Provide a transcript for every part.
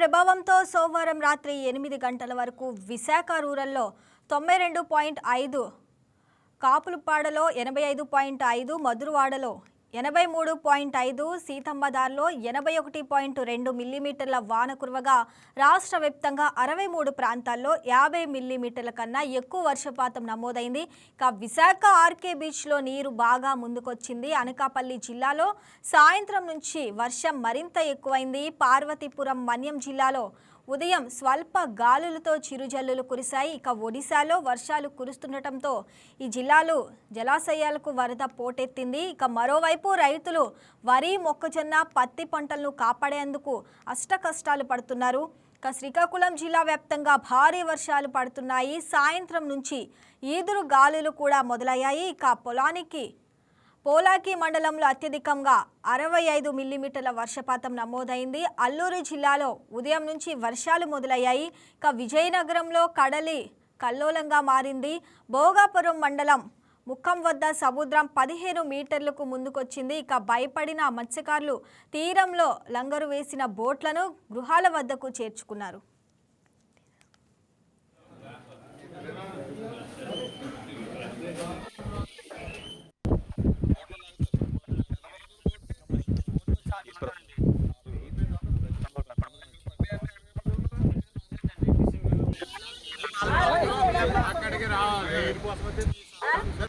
ప్రభావంతో సోమవారం రాత్రి ఎనిమిది గంటల వరకు విశాఖ రూరల్లో తొంభై రెండు పాయింట్ ఐదు కాపులపాడలో ఎనభై ఐదు పాయింట్ ఐదు మధురవాడలో ఎనభై మూడు పాయింట్ ఐదు సీతమ్మదార్లో ఎనభై ఒకటి పాయింట్ రెండు మిల్లీమీటర్ల వాన కురవగా రాష్ట్ర వ్యాప్తంగా అరవై మూడు ప్రాంతాల్లో యాభై మిల్లీమీటర్ల కన్నా ఎక్కువ వర్షపాతం నమోదైంది. ఇక విశాఖ ఆర్కే బీచ్లో నీరు బాగా ముందుకొచ్చింది. అనకాపల్లి జిల్లాలో సాయంత్రం నుంచి వర్షం మరింత ఎక్కువైంది. పార్వతీపురం మన్యం జిల్లాలో ఉదయం స్వల్ప గాలులతో చిరుజల్లులు కురిశాయి. ఇక ఒడిశాలో వర్షాలు కురుస్తుండటంతో ఈ జిల్లాలు జలాశయాలకు వరద పోటెత్తింది. ఇక మరోవైపు రైతులు వరి మొక్కజొన్న పత్తి పంటలను కాపాడేందుకు అష్ట కష్టాలు పడుతున్నారు. ఇక శ్రీకాకుళం జిల్లా వ్యాప్తంగా భారీ వర్షాలు పడుతున్నాయి. సాయంత్రం నుంచి ఈదురు గాలులు కూడా మొదలయ్యాయి. ఇక పొలానికి పోలాకి మండలంలో అత్యధికంగా అరవై ఐదు మిల్లీమీటర్ల వర్షపాతం నమోదైంది. అల్లూరు జిల్లాలో ఉదయం నుంచి వర్షాలు మొదలయ్యాయి. ఇక విజయనగరంలో కడలి కల్లోలంగా మారింది. భోగాపురం మండలం ముఖం వద్ద సముద్రం పదిహేను మీటర్లకు ముందుకొచ్చింది. ఇక భయపడిన మత్స్యకారులు తీరంలో లంగరు వేసిన బోట్లను గృహాల వద్దకు చేర్చుకున్నారు.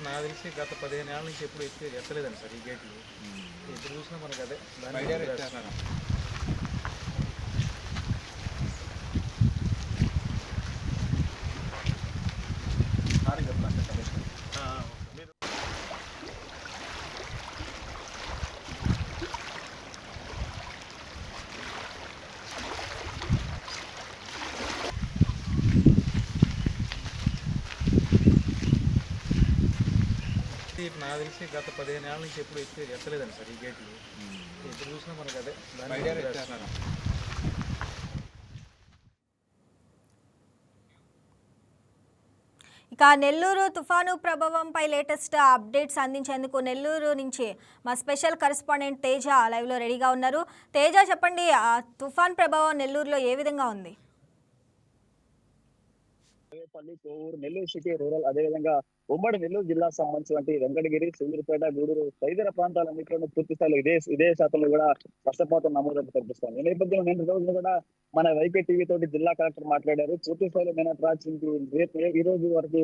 నాకు తెలిసి గత పదిహేను ఏళ్ళ నుంచి ఎప్పుడు ఎత్తి ఎత్తలేదండి సార్ ఈ గేట్లు. ఎప్పుడు చూసినా మనకు అదే. దాని మీద వేస్తున్నారు. ఆ, ఓకే. మీరు ఇది నాకు తెలిసి గత పదిహేను ఏళ్ళ నుంచి ఎప్పుడు ఎత్తి ఎత్తలేదండి సార్ ఈ గేట్లు ఎప్పుడు చూసినా మనకు అదే. ఇక నెల్లూరు తుఫాను ప్రభావంపై లేటెస్ట్ అప్డేట్స్ అందించేందుకు నెల్లూరు నుంచి మా స్పెషల్ కరెస్పాండెంట్ తేజ లైవ్లో రెడీగా ఉన్నారు. తేజ చెప్పండి ఆ తుఫాన్ ప్రభావం నెల్లూరులో ఏ విధంగా ఉంది? నెల్లూరు సిటీ రూరల్ అదేవిధంగా ఉమ్మడి నెల్లూరు జిల్లా సంబంధించినటువంటి వెంకటగిరి సూళ్ళూరుపేట గూడూరు తదితర ప్రాంతాలన్నింటిలో పూర్తి స్థాయిలో ఇదే ఇదే శాతంలో కూడా వర్షపాతం నమోదు కనిపిస్తోంది. ఈ నేపథ్యంలో నిన్న రోజున కూడా మన వైపీ టీవీ తోటి జిల్లా కలెక్టర్ మాట్లాడారు. పూర్తి స్థాయిలో నేను రాత్రికి రేపు ఈ రోజు వరకు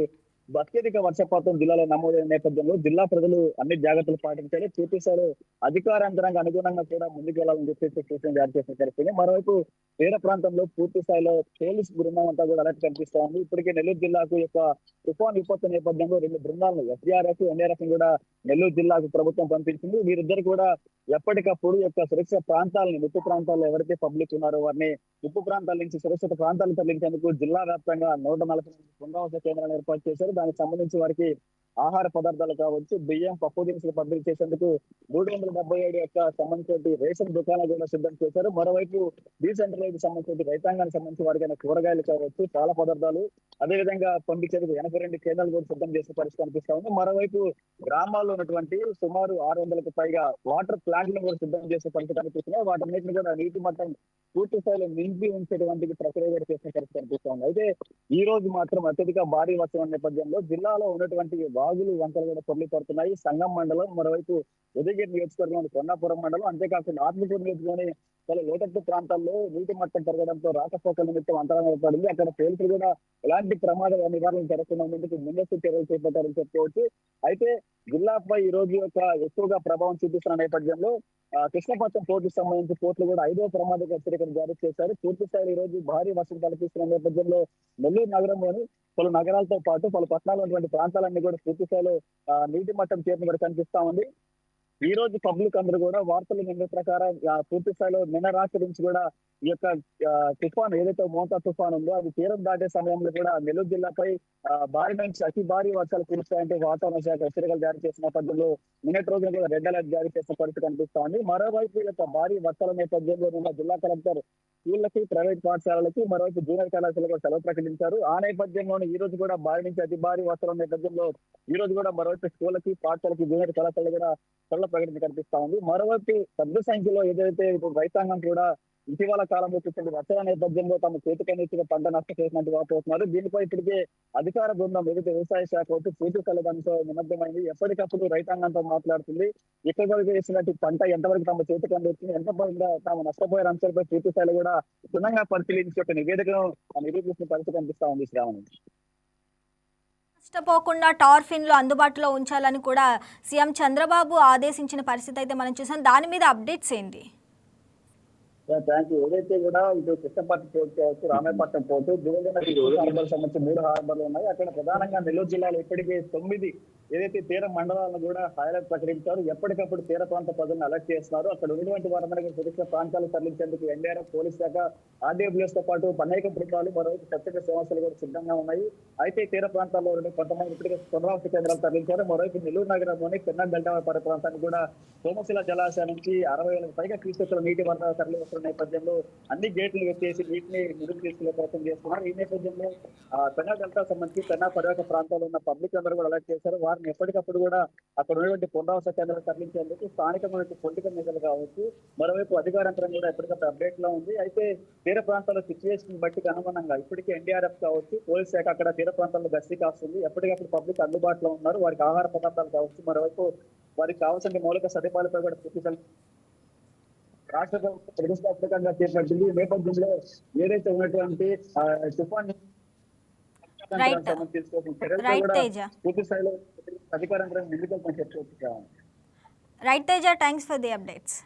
అత్యధిక వర్షపాతం జిల్లాలో నమోదైన నేపథ్యంలో జిల్లా ప్రజలు అన్ని జాగ్రత్తలు పాటించాలి. పూర్తి స్థాయిలో అధికారాంతరంగా అనుగుణంగా కూడా ముందుకెళ్ళాలని చెప్పేసి సూచన జారీ చేసిన జరిగింది మరోవైపు తీర ప్రాంతంలో పూర్తి స్థాయిలో పోలీస్ బృందం అంతా కూడా అలర్ట్ కనిపిస్తా ఉంది. ఇప్పటికే నెల్లూరు జిల్లాకు యొక్క తుఫాన్ విపత్తు నేపథ్యంలో రెండు బృందాలను ఎస్డీఆర్ఎఫ్ ఎన్ఆర్ఎఫ్ కూడా నెల్లూరు జిల్లాకు ప్రభుత్వం పంపించింది. వీరిద్దరు కూడా ఎప్పటికప్పుడు యొక్క సురక్షిత ప్రాంతాలను ముప్పు ప్రాంతాల్లో ఎవరైతే పబ్లిక్ ఉన్నారో వారిని ముప్పు ప్రాంతాల నుంచి సురక్షిత ప్రాంతాలను తరలించేందుకు జిల్లా వ్యాప్తంగా నూట నలభై బృందావాస కేంద్రాలను ఏర్పాటు చేశారు. దానికి సంబంధించి వారికి ఆహార పదార్థాలు కావచ్చు బియ్యం పప్పు దినుసులు పంపిణీ చేసేందుకు మూడు వందల డెబ్బై ఏడు యొక్క సంబంధించిన రేషన్ దుకాణాలు కూడా సిద్ధం చేశారు. మరోవైపు డీసెంట్రలైజ్ సంబంధించిన రైతాంగానికి సంబంధించి వారికైనా కూరగాయలు కావచ్చు చాలా పదార్థాలు అదేవిధంగా పంపించేందుకు ఎనభై రెండు కేంద్రాలు కూడా సిద్ధం చేసే పరిస్థితి కనిపిస్తా ఉంది. మరోవైపు గ్రామాల్లో ఉన్నటువంటి సుమారు ఆరు వందలకు పైగా వాటర్ ప్లాంట్లను కూడా సిద్ధం చేసే పరిస్థితి కనిపిస్తున్నాయి. వాటన్నిటిని కూడా నీటి మట్టం పూర్తి స్థాయిలో నింపి ఉంచేటువంటి ప్రక్రియ కూడా చేసే పరిస్థితి కనిపిస్తా ఉంది. అయితే ఈ రోజు మాత్రం అత్యధిక భారీ వర్షం నేపథ్యంలో జిల్లాలో ఉన్నటువంటి వాగులు వంకలు కూడా పొర్లి పడుతున్నాయి. సంగం మండలం మరోవైపు ఉదయగిరి నియోజకవర్గంలోని కొన్నాపురం మండలం అంతేకాకుండా ఆత్మకూరు నియోజకవర్గంలోని చాలా లోతట్టు ప్రాంతాల్లో నీటి మట్టం పెరగడంతో రాకపోకల నిమిత్తం అంతరం ఏర్పడింది. అక్కడ పోలీసులు కూడా ఎలాంటి ప్రమాద నివారణ జరగకుండా ముందస్తు చర్యలు చేపట్టారని చెప్పుకోవచ్చు. అయితే జిల్లాపై ఈ రోజు యొక్క ఎక్కువగా ప్రభావం చూపిస్తున్న నేపథ్యంలో ఆ, కృష్ణపట్నం పోర్టుకు సంబంధించి పోర్టులు కూడా ఐదో ప్రమాద హెచ్చరికలు జారీ చేశారు. పూర్తి స్థాయిలో ఈ రోజు భారీ వర్షం కల్పిస్తున్న నేపథ్యంలో నెల్లూరు నగరంలోని పలు నగరాలతో పాటు పలు పట్టణాలు ఉన్నటువంటి ప్రాంతాలన్నీ కూడా పూర్తి స్థాయిలో నీటి మట్టం చేరిన కూడా కనిపిస్తా ఉంది. ఈ రోజు పబ్లిక్ అందరూ కూడా వార్తలు నిన్న ప్రకారం పూర్తి స్థాయిలో నిన్న రాత్రి నుంచి కూడా ఈ యొక్క తుఫాన్ ఏదైతే మోతా తుఫాన్ ఉందో అది తీరం దాటే సమయంలో కూడా నెల్లూరు జిల్లాపై భారీ నుంచి అతి భారీ వర్షాలు కురుస్తాయంటే వాతావరణ శాఖ హెచ్చరికలు జారీ చేసిన నేపథ్యంలో నిన్నటి రోజున కూడా రెడ్ అలర్ట్ జారీ చేసిన పరిస్థితి కనిపిస్తా ఉంది మరోవైపు ఈ యొక్క భారీ వర్షాల నేపథ్యంలో నిన్న జిల్లా కలెక్టర్ స్కూళ్ళకి ప్రైవేట్ పాఠశాలలకి మరోవైపు జూనియర్ కళాశాలకు సెలవు ప్రకటించారు. ఆ నేపథ్యంలోనే ఈ రోజు కూడా భారీ నుంచి అతి భారీ వర్షాల నేపథ్యంలో ఈ రోజు కూడా మరోవైపు స్కూళ్ళకి పాఠశాలకి జూనియర్ కళాశాలలు కూడా సెలవు ప్రకటన కనిపిస్తా ఉంది. మరోవైపు పెద్ద సంఖ్యలో ఏదైతే ఇప్పుడు రైతాంగం కూడా ఇటీవల కాలంలో చూసిన వర్షాల నేపథ్యంలో తమ చేతికన్నిచ్చిన పంట నష్టం చేసినట్టు వాపోతున్నారు. దీనిపై ఇప్పటికే అధికార బృందం ఏదైతే వ్యవసాయ శాఖ వచ్చి పూర్తి కలగడంతో నిమగ్నమైంది. ఎప్పటికప్పుడు రైతాంగంతో మాట్లాడుతుంది. ఎక్కడ వరకు వేసినట్టు పంట ఎంతవరకు తమ చేతికి అందిస్తుంది ఎంత పరంగా తాము నష్టపోయిన అంశాలపై పూర్తి స్థాయిలో కూడా క్షుణ్ణంగా పరిశీలించి ఒక నివేదికను నిరూపిస్తున్న పరిస్థితి కనిపిస్తా ఉంది శ్రావణి. నష్టపోకుండా టార్ఫిన్లు అందుబాటులో ఉంచాలని కూడా సీఎం చంద్రబాబు ఆదేశించిన పరిస్థితి అయితే మనం చూసాం. దాని మీద అప్డేట్స్ ఏంటి? థ్యాంక్ యూ ఏదైతే కూడా ఇటు కృష్ణపట్నం పోర్ట్ కావచ్చు రామాయపట్నం పోర్టు హార్బర్ సంబంధించి మూడు హార్బర్లు ఉన్నాయి. అక్కడ ప్రధానంగా నెల్లూరు జిల్లాలో ఇప్పటికే తొమ్మిది ఏదైతే తీర మండలాలను కూడా హైలైట్ ప్రకటించారు. ఎప్పటికప్పుడు తీర ప్రాంత ప్రజలను అలర్ట్ చేస్తున్నారు. అక్కడ ఉన్నటువంటి వారందరికీ సురక్షిత ప్రాంతాలు తరలించేందుకు ఎన్డీఆర్ఎఫ్ పోలీస్ శాఖ ఆర్డీఎఫ్ఎస్తో పాటు అనేక బృందాలు మరోవైపు ప్రత్యేక సమస్యలు కూడా సిద్ధంగా ఉన్నాయి. అయితే తీర ప్రాంతాల్లో ఉండే కొంతమంది ఇప్పటికే పునరావృతి కేంద్రాలు తరలించారు. మరోవైపు నెల్లూరు నగరంలోని పెన్నా డెల్టా పరిసర ప్రాంతానికి కూడా సోమశిల జలాశయం నుంచి అరవై వేలకు పైగా క్యూసెక్కుల నీటి వరద తరలి చేస్తున్న నేపథ్యంలో అన్ని గేట్లు ఎత్తేసి వీటిని నిరుగు తీసుకునే ప్రయత్నం చేస్తున్నారు. ఈ నేపథ్యంలో ఆ, పెన్నా డెల్టా సంబంధించి పెన్నా పర్యాటక ప్రాంతాల్లో ఉన్న పబ్లిక్ అందరూ కూడా అలర్ట్ చేశారు. వారిని ఎప్పటికప్పుడు కూడా అక్కడ ఉన్నటువంటి పునరావాస కేంద్రాలు తరలించేందుకు స్థానికమైన పొలిటికల్ నేతలు కావచ్చు మరోవైపు అధికారంతరం కూడా ఎప్పటికప్పుడు అప్డేట్లో ఉంది. అయితే తీర ప్రాంతాల సిచ్యువేషన్ బట్టి అనుగుణంగా ఇప్పటికే ఎన్డీఆర్ఎఫ్ కావచ్చు పోలీస్ శాఖ అక్కడ తీర ప్రాంతాల్లో గస్తీ కాస్తుంది. ఎప్పటికప్పుడు పబ్లిక్ అందుబాటులో ఉన్నారు. వారికి ఆహార పదార్థాలు కావచ్చు మరోవైపు వారికి కావాల్సిన మౌలిక సదుపాయాలపై కూడా పూర్తి రాష్ట్ర ప్రభుత్వం ప్రతిష్టాత్మకంగా చేపట్టింది. నేపథ్యంలో ఏదైతే ఉన్నటువంటి తుఫాన్ పూర్తి స్థాయిలో అధికారంగా నిందితులు చెప్పుకోవచ్చు right Teja thanks for the updates